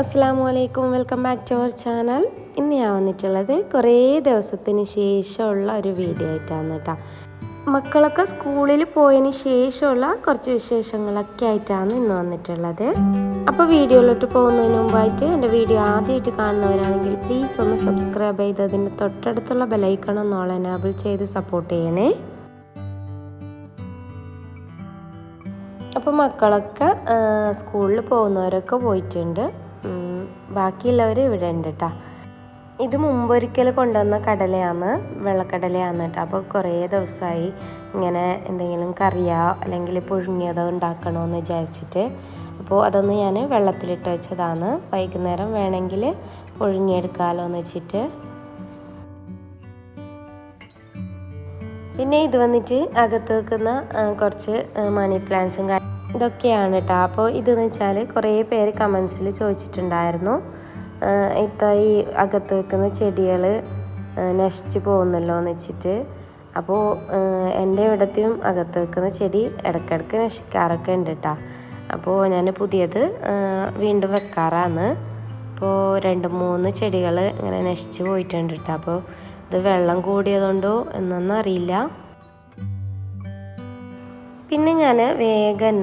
അസ്സാമു അലൈക്കും welcome back to our channel. ഇന്ന് ഞാൻ വന്നിട്ടുള്ളത് കുറേ ദിവസത്തിന് ശേഷമുള്ള ഒരു വീഡിയോ ആയിട്ടാണ് കേട്ടോ മക്കളൊക്കെ സ്കൂളിൽ പോയതിന് ശേഷമുള്ള കുറച്ച് വിശേഷങ്ങളൊക്കെ ആയിട്ടാണ് ഇന്ന് വന്നിട്ടുള്ളത്. അപ്പോൾ വീഡിയോയിലോട്ട് പോകുന്നതിന് മുമ്പായിട്ട് എന്റെ വീഡിയോ ആദ്യമായിട്ട് കാണുന്നവരാണെങ്കിൽ പ്ലീസ് ഒന്ന് സബ്സ്ക്രൈബ് ചെയ്ത് അതിന്റെ തൊട്ടടുത്തുള്ള ബെലൈക്കൺ ഒന്ന് ഓൾ എനാബിൾ ചെയ്ത് സപ്പോർട്ട് ചെയ്യണേ. അപ്പോൾ മക്കളൊക്കെ സ്കൂളിൽ പോകുന്നവരൊക്കെ പോയിട്ടുണ്ട്. ബാക്കിയുള്ളവർ ഇവിടെ ഉണ്ട് കേട്ടോ ഇത് മുമ്പൊരിക്കൽ കൊണ്ടുവന്ന കടലയാണ് വെള്ളക്കടലയാണ് കേട്ടോ അപ്പോൾ കുറേ ദിവസമായി ഇങ്ങനെ എന്തെങ്കിലും കറിയോ അല്ലെങ്കിൽ പുഴുങ്ങിയതോ ഉണ്ടാക്കണമെന്ന് വിചാരിച്ചിട്ട് അപ്പോൾ അതൊന്ന് ഞാൻ വെള്ളത്തിലിട്ട് വെച്ചതാണ്. വൈകുന്നേരം വേണമെങ്കിൽ പുഴുങ്ങിയെടുക്കാമല്ലോ എന്ന് വെച്ചിട്ട്. പിന്നെ ഇത് വന്നിട്ട് അകത്ത് വെക്കുന്ന കുറച്ച് മണി പ്ലാന്റ്സും കാ- ഇതൊക്കെയാണ് കേട്ടോ അപ്പോൾ ഇതെന്ന് വെച്ചാൽ കുറേ പേര് കമൻസിൽ ചോദിച്ചിട്ടുണ്ടായിരുന്നു. ഇത്ത ഈ അകത്ത് വെക്കുന്ന ചെടികൾ നശിച്ചു പോകുന്നല്ലോ എന്ന് വെച്ചിട്ട് അപ്പോൾ എന്റെ ഇവിടത്തെയും അകത്ത് വെക്കുന്ന ചെടി ഇടയ്ക്കിടയ്ക്ക് നശിക്കാറൊക്കെ ഉണ്ട് കേട്ടോ അപ്പോൾ ഞാൻ പുതിയത് വീണ്ടും വെക്കാറാണ് അപ്പോൾ രണ്ട് മൂന്ന് ചെടികൾ ഇങ്ങനെ നശിച്ചു പോയിട്ടുണ്ട് കേട്ടോ അപ്പോൾ ഇത് വെള്ളം കൂടിയതുകൊണ്ടോ എന്നൊന്നും അറിയില്ല. പിന്നെ ഞാൻ വേഗം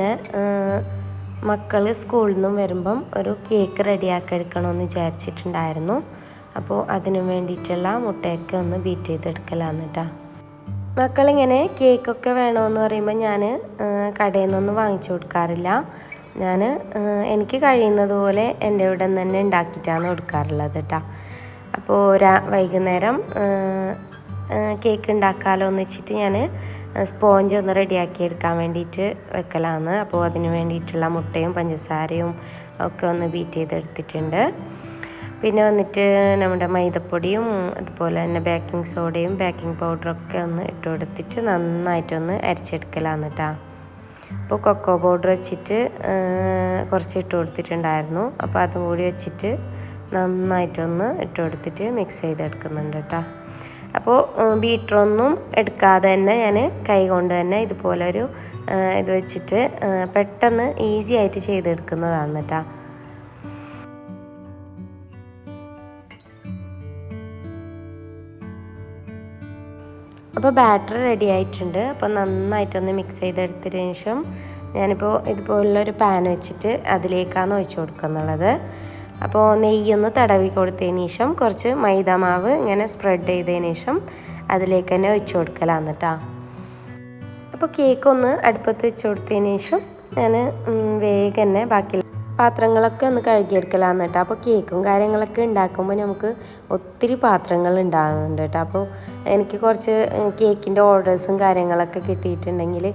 മക്കൾ സ്കൂളിൽ നിന്നും വരുമ്പം ഒരു കേക്ക് റെഡിയാക്കി എടുക്കണമെന്ന് വിചാരിച്ചിട്ടുണ്ടായിരുന്നു. അപ്പോൾ അതിനു വേണ്ടിയിട്ടുള്ള മുട്ടയൊക്കെ ഒന്ന് ബീറ്റ് ചെയ്തെടുക്കലാന്ന് കേട്ടോ മക്കളിങ്ങനെ കേക്കൊക്കെ വേണമെന്ന് പറയുമ്പോൾ ഞാൻ കടയിൽ നിന്നൊന്നും വാങ്ങിച്ചു കൊടുക്കാറില്ല. ഞാൻ എനിക്ക് കഴിയുന്നത് പോലെ എന്റെ ഇവിടെ നിന്ന് തന്നെ ഉണ്ടാക്കിയിട്ടാണ് കൊടുക്കാറുള്ളത് കേട്ടോ അപ്പോൾ രാ വൈകുന്നേരം കേക്ക് ഉണ്ടാക്കാമല്ലോ എന്ന് വെച്ചിട്ട് ഞാൻ സ്പോഞ്ച് ഒന്ന് റെഡിയാക്കി എടുക്കാൻ വേണ്ടിയിട്ട് വെക്കലാണ്. അപ്പോൾ അതിന് വേണ്ടിയിട്ടുള്ള മുട്ടയും പഞ്ചസാരയും ഒക്കെ ഒന്ന് ബീറ്റ് ചെയ്തെടുത്തിട്ടുണ്ട്. പിന്നെ വന്നിട്ട് നമ്മുടെ മൈദപ്പൊടിയും അതുപോലെ തന്നെ ബേക്കിംഗ് സോഡയും ബേക്കിംഗ് പൗഡറൊക്കെ ഒന്ന് ഇട്ട് കൊടുത്തിട്ട് നന്നായിട്ടൊന്ന് അരച്ചെടുക്കലാണ് കേട്ടോ അപ്പോൾ കൊക്കോ പൗഡർ വെച്ചിട്ട് കുറച്ച് ഇട്ട് കൊടുത്തിട്ടുണ്ടായിരുന്നു. അപ്പോൾ അതും കൂടി വെച്ചിട്ട് നന്നായിട്ടൊന്ന് ഇട്ട് കൊടുത്തിട്ട് മിക്സ് ചെയ്തെടുക്കുന്നുണ്ട് കേട്ടോ അപ്പോൾ ബീറ്ററൊന്നും എടുക്കാതെ തന്നെ ഞാൻ കൈ കൊണ്ട് തന്നെ ഇതുപോലെ ഒരു ഇത് വെച്ചിട്ട് പെട്ടെന്ന് ഈസി ആയിട്ട് ചെയ്തെടുക്കുന്നതാണ് കേട്ടോ അപ്പോൾ ബാറ്റർ റെഡി ആയിട്ടുണ്ട്. അപ്പോൾ നന്നായിട്ടൊന്ന് മിക്സ് ചെയ്തെടുത്തതിന് ശേഷം ഞാനിപ്പോൾ ഇതുപോലുള്ളൊരു പാൻ വെച്ചിട്ട് അതിലേക്കാണ് ഒഴിച്ചു കൊടുക്കുന്നുള്ളത് അപ്പോൾ നെയ്യൊന്ന് തടവി കൊടുത്തതിന് ശേഷം കുറച്ച് മൈദ മാവ് ഇങ്ങനെ സ്പ്രെഡ് ചെയ്തതിന് ശേഷം അതിലേക്ക് തന്നെ ഒഴിച്ചു കൊടുക്കലാന്ന് കേട്ടോ അപ്പോൾ കേക്ക് ഒന്ന് അടുപ്പത്ത് വെച്ച് കൊടുത്തതിന് ശേഷം ഞാൻ വേഗം തന്നെ ബാക്കി പാത്രങ്ങളൊക്കെ ഒന്ന് കഴുകിയെടുക്കലാന്ന് കേട്ടോ അപ്പോൾ കേക്കും കാര്യങ്ങളൊക്കെ ഉണ്ടാക്കുമ്പോൾ നമുക്ക് ഒത്തിരി പാത്രങ്ങൾ ഉണ്ടാകുന്നുണ്ട് കേട്ടോ അപ്പോൾ എനിക്ക് കുറച്ച് കേക്കിന്റെ ഓർഡേഴ്സും കാര്യങ്ങളൊക്കെ കിട്ടിയിട്ടുണ്ടെങ്കിൽ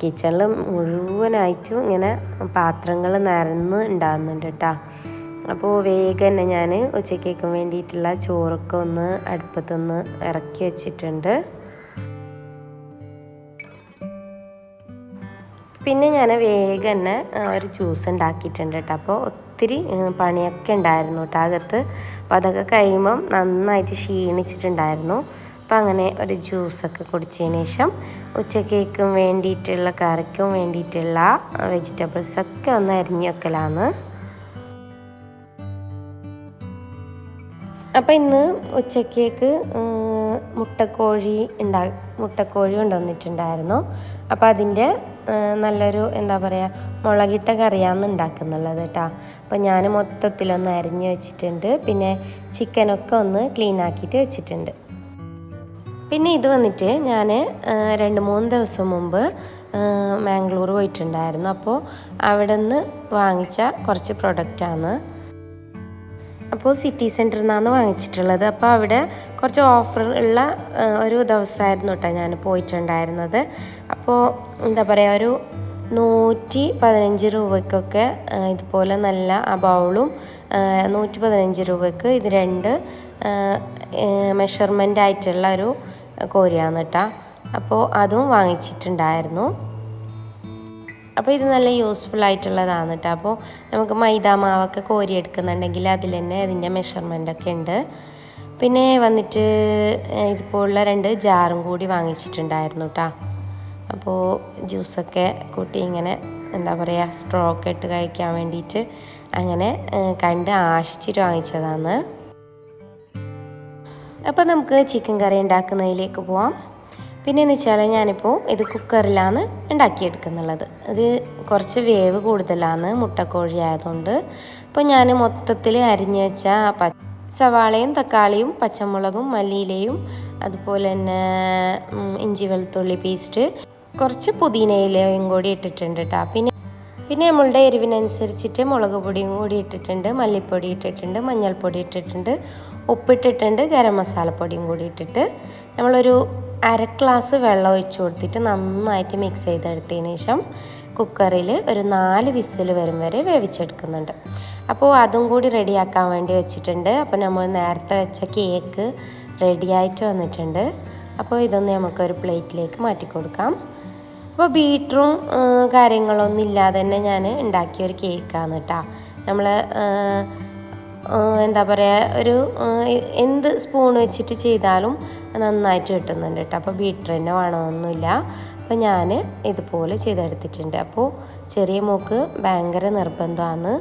കിച്ചണിൽ മുഴുവനായിട്ടും ഇങ്ങനെ പാത്രങ്ങൾ നിരന്ന് ഉണ്ടാകുന്നുണ്ട് കേട്ടോ അപ്പോൾ വേഗം തന്നെ ഞാൻ ഉച്ചക്കേക്കും വേണ്ടിയിട്ടുള്ള ചോറൊക്കെ ഒന്ന് അടുപ്പത്തൊന്ന് ഇറക്കി വെച്ചിട്ടുണ്ട്. പിന്നെ ഞാൻ വേഗം തന്നെ ഒരു ജ്യൂസ് ഉണ്ടാക്കിയിട്ടുണ്ട് കേട്ടോ അപ്പോൾ ഒത്തിരി പണിയൊക്കെ ഉണ്ടായിരുന്നു കേട്ടോ അകത്ത്. അപ്പോൾ അതൊക്കെ കഴിയുമ്പം നന്നായിട്ട് ക്ഷീണിച്ചിട്ടുണ്ടായിരുന്നു. അപ്പോൾ അങ്ങനെ ഒരു ജ്യൂസൊക്കെ കുടിച്ചതിന് ശേഷം ഉച്ചക്കേക്കും വേണ്ടിയിട്ടുള്ള കറിക്കും വേണ്ടിയിട്ടുള്ള വെജിറ്റബിൾസൊക്കെ ഒന്ന് അരിഞ്ഞു വെക്കലാണ് അപ്പോൾ ഇന്ന് ഉച്ചക്കേക്ക് മുട്ടക്കോഴി ഉണ്ടാ മുട്ടക്കോഴി കൊണ്ടുവന്നിട്ടുണ്ടായിരുന്നു. അപ്പോൾ അതിന്റെ നല്ലൊരു എന്താ പറയുക മുളകിട്ട കറിയാണ് ഉണ്ടാക്കുന്നുള്ളത് കേട്ടോ. അപ്പോൾ ഞാൻ മൊത്തത്തിലൊന്ന് അരിഞ്ഞ് വെച്ചിട്ടുണ്ട്. പിന്നെ ചിക്കനൊക്കെ ഒന്ന് ക്ലീൻ ആക്കിയിട്ട് വെച്ചിട്ടുണ്ട്. പിന്നെ ഇത് വന്നിട്ട് ഞാൻ രണ്ട് മൂന്ന് ദിവസം മുമ്പ് മാംഗ്ലൂർ പോയിട്ടുണ്ടായിരുന്നു. അപ്പോൾ അവിടെ നിന്ന് വാങ്ങിച്ച കുറച്ച് പ്രൊഡക്റ്റാണ് അപ്പോൾ സിറ്റി സെന്ററിൽ നിന്നാണ് വാങ്ങിച്ചിട്ടുള്ളത്. അപ്പോൾ അവിടെ കുറച്ച് ഓഫർ ഉള്ള ഒരു ദിവസമായിരുന്നു കേട്ടോ ഞാൻ പോയിട്ടുണ്ടായിരുന്നത്. അപ്പോൾ എന്താ പറയുക ഒരു നൂറ്റി പതിനഞ്ച് രൂപയ്ക്കൊക്കെ ഇതുപോലെ നല്ല ആ ബൗളും നൂറ്റി പതിനഞ്ച് രൂപയ്ക്ക് ഇത് രണ്ട് മെഷർമെന്റ് ആയിട്ടുള്ള ഒരു കോരിയാണ് കേട്ടോ. അപ്പോൾ അതും വാങ്ങിച്ചിട്ടുണ്ടായിരുന്നു. അപ്പോൾ ഇത് നല്ല യൂസ്ഫുൾ ആയിട്ടുള്ളതാണ് കേട്ടോ അപ്പോൾ നമുക്ക് മൈദ മാവൊക്കെ കോരിയെടുക്കുന്നുണ്ടെങ്കിൽ അതിൽ തന്നെ അതിന്റെ മെഷർമെന്റ് ഒക്കെ ഉണ്ട്. പിന്നെ വന്നിട്ട് ഇതുപോലുള്ള രണ്ട് ജാറും കൂടി വാങ്ങിച്ചിട്ടുണ്ടായിരുന്നു കേട്ടോ അപ്പോൾ ജ്യൂസൊക്കെ കൂട്ടി ഇങ്ങനെ എന്താ പറയുക സ്ട്രോക്ക് ഇട്ട് കഴിക്കാൻ വേണ്ടിയിട്ട് അങ്ങനെ കണ്ട് ആശിച്ചിട്ട് വാങ്ങിച്ചതാണ്. അപ്പോൾ നമുക്ക് ചിക്കൻ കറി ഉണ്ടാക്കുന്നതിലേക്ക് പോവാം. പിന്നെയെന്ന് വെച്ചാൽ ഞാനിപ്പോൾ ഇത് കുക്കറിലാണ് ഉണ്ടാക്കിയെടുക്കുന്നുള്ളത്. ഇത് കുറച്ച് വേവ് കൂടുതലാണ് മുട്ടക്കോഴി ആയതുകൊണ്ട്. അപ്പോൾ ഞാൻ മൊത്തത്തിൽ അരിഞ്ഞു വെച്ച സവാളയും തക്കാളിയും പച്ചമുളകും മല്ലിയിലയും അതുപോലെ തന്നെ ഇഞ്ചി വെളുത്തുള്ളി പേസ്റ്റ് കുറച്ച് പുതിനയിലയും കൂടി ഇട്ടിട്ടുണ്ട് കേട്ടോ പിന്നെ പിന്നെ നമ്മളുടെ എരിവിനനുസരിച്ചിട്ട് മുളക് പൊടിയും കൂടി ഇട്ടിട്ടുണ്ട് മല്ലിപ്പൊടി ഇട്ടിട്ടുണ്ട് മഞ്ഞൾപ്പൊടി ഇട്ടിട്ടുണ്ട് ഉപ്പിട്ടിട്ടുണ്ട് ഗരം മസാലപ്പൊടിയും കൂടി ഇട്ടിട്ട് നമ്മളൊരു അര ഗ്ലാസ് വെള്ളം ഒഴിച്ചു കൊടുത്തിട്ട് നന്നായിട്ട് മിക്സ് ചെയ്തെടുത്തതിന് ശേഷം കുക്കറിൽ ഒരു നാല് വിസിൽ വരും വരെ വേവിച്ചെടുക്കുന്നുണ്ട്. അപ്പോൾ അതും കൂടി റെഡിയാക്കാൻ വേണ്ടി വെച്ചിട്ടുണ്ട്. അപ്പോൾ നമ്മൾ നേരത്തെ വെച്ച കേക്ക് റെഡിയായിട്ട് വന്നിട്ടുണ്ട്. അപ്പോൾ ഇതൊന്ന് നമുക്കൊരു പ്ലേറ്റിലേക്ക് മാറ്റി കൊടുക്കാം. അപ്പോൾ ബീറ്ററും കാര്യങ്ങളൊന്നും ഇല്ലാതെ തന്നെ ഞാൻ ഉണ്ടാക്കിയ ഒരു കേക്കാണ് കേട്ടോ. നമ്മൾ എന്താ പറയുക ഒരു എന്ത് സ്പൂൺ വെച്ചിട്ട് ചെയ്താലും നന്നായിട്ട് കിട്ടുന്നുണ്ട് കേട്ടോ. അപ്പോൾ ബീറ്റർ തന്നെ വേണമെന്നൊന്നുമില്ല അപ്പോൾ ഞാൻ ഇതുപോലെ ചെയ്തെടുത്തിട്ടുണ്ട്. അപ്പോൾ ചെറിയ മോക്ക് ഭയങ്കര നിർബന്ധമാണ്.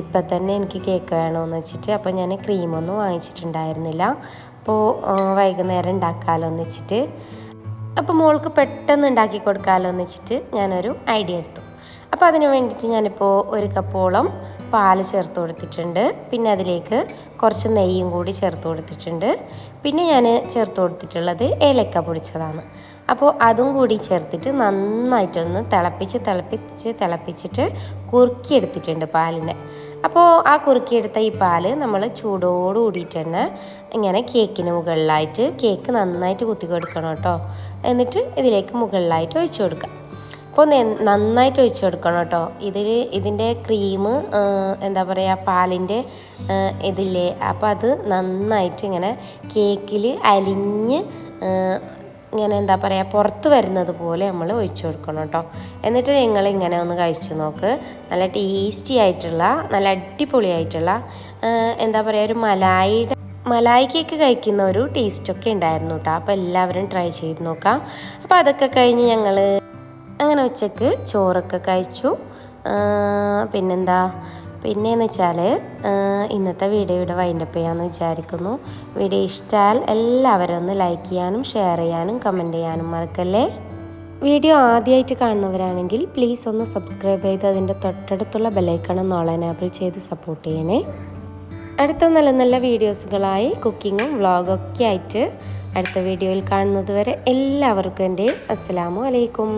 ഇപ്പം തന്നെ എനിക്ക് കേക്ക് വേണമെന്ന് വെച്ചിട്ട്. അപ്പോൾ ഞാൻ ക്രീമൊന്നും വാങ്ങിച്ചിട്ടുണ്ടായിരുന്നില്ല. അപ്പോൾ വൈകുന്നേരം ഉണ്ടാക്കാമല്ലോ എന്ന് വെച്ചിട്ട്. അപ്പോൾ മോൾക്ക് പെട്ടെന്ന് ഉണ്ടാക്കി കൊടുക്കാമല്ലോ എന്ന് വെച്ചിട്ട് ഞാനൊരു ഐഡിയ എടുത്തു. അപ്പോൾ അതിന് വേണ്ടിയിട്ട് ഞാനിപ്പോൾ ഒരു കപ്പോളം പാൽ ചേർത്ത് കൊടുത്തിട്ടുണ്ട്. പിന്നെ അതിലേക്ക് കുറച്ച് നെയ്യും കൂടി ചേർത്ത് കൊടുത്തിട്ടുണ്ട്. പിന്നെ ഞാൻ ചേർത്ത് കൊടുത്തിട്ടുള്ളത് ഏലക്ക പൊടിച്ചതാണ്. അപ്പോൾ അതും കൂടി ചേർത്തിട്ട് നന്നായിട്ടൊന്ന് തിളപ്പിച്ച് തിളപ്പിച്ച് തിളപ്പിച്ചിട്ട് കുറുക്കിയെടുത്തിട്ടുണ്ട് പാലിനെ. അപ്പോൾ ആ കുറുക്കിയെടുത്ത ഈ പാൽ നമ്മൾ ചൂടോട് കൂടിയിട്ട് തന്നെ ഇങ്ങനെ കേക്കിന് മുകളിലായിട്ട് കേക്ക് നന്നായിട്ട് കുത്തി കൊടുക്കണം കേട്ടോ. എന്നിട്ട് ഇതിലേക്ക് മുകളിലായിട്ട് ഒഴിച്ചു കൊടുക്കുക. അപ്പോൾ നന്നായിട്ട് ഒഴിച്ചു കൊടുക്കണം കേട്ടോ. ഇതിൽ ഇതിന്റെ ക്രീം എന്താ പറയുക പാലിന്റെ ഇതില്ലേ? അപ്പോൾ അത് നന്നായിട്ട് ഇങ്ങനെ കേക്കിൽ അലിഞ്ഞ് ഇങ്ങനെ എന്താ പറയുക പുറത്ത് വരുന്നത് പോലെ നമ്മൾ ഒഴിച്ചു കൊടുക്കണം കേട്ടോ. എന്നിട്ട് നിങ്ങൾ ഇങ്ങനെ ഒന്ന് കഴിച്ചു നോക്ക്. നല്ല ടേസ്റ്റി ആയിട്ടുള്ള നല്ല അടിപൊളിയായിട്ടുള്ള എന്താ പറയുക ഒരു മലായിയുടെ മലായി കേക്ക് കഴിക്കുന്ന ഒരു ടേസ്റ്റൊക്കെ ഉണ്ടായിരുന്നു കേട്ടോ. അപ്പോൾ എല്ലാവരും ട്രൈ ചെയ്ത് നോക്കാം. അപ്പോൾ അതൊക്കെ കഴിഞ്ഞ് ഞങ്ങൾ അങ്ങനെ ഉച്ചയ്ക്ക് ചോറൊക്കെ കഴിച്ചു. പിന്നെന്താ? പിന്നെയെന്ന് വെച്ചാൽ ഇന്നത്തെ വീഡിയോ ഇവിടെ വൈൻഡപ്പ് ചെയ്യാമെന്ന് വിചാരിക്കുന്നു. വീഡിയോ ഇഷ്ടമായാൽ എല്ലാവരും ഒന്ന് ലൈക്ക് ചെയ്യാനും ഷെയർ ചെയ്യാനും കമന്റ് ചെയ്യാനും മറക്കല്ലേ? വീഡിയോ ആദ്യമായിട്ട് കാണുന്നവരാണെങ്കിൽ പ്ലീസ് ഒന്ന് സബ്സ്ക്രൈബ് ചെയ്ത് അതിന്റെ തൊട്ടടുത്തുള്ള ബെലൈക്കണം നോള എനാബിൾ ചെയ്ത് സപ്പോർട്ട് ചെയ്യണേ. അടുത്ത നല്ല നല്ല വീഡിയോസുകളായി കുക്കിങ്ങും വ്ളോഗൊക്കെ ആയിട്ട് അടുത്ത വീഡിയോയിൽ കാണുന്നത് വരെ എല്ലാവർക്കും എന്റെ അസ്സലാമു അലൈക്കും.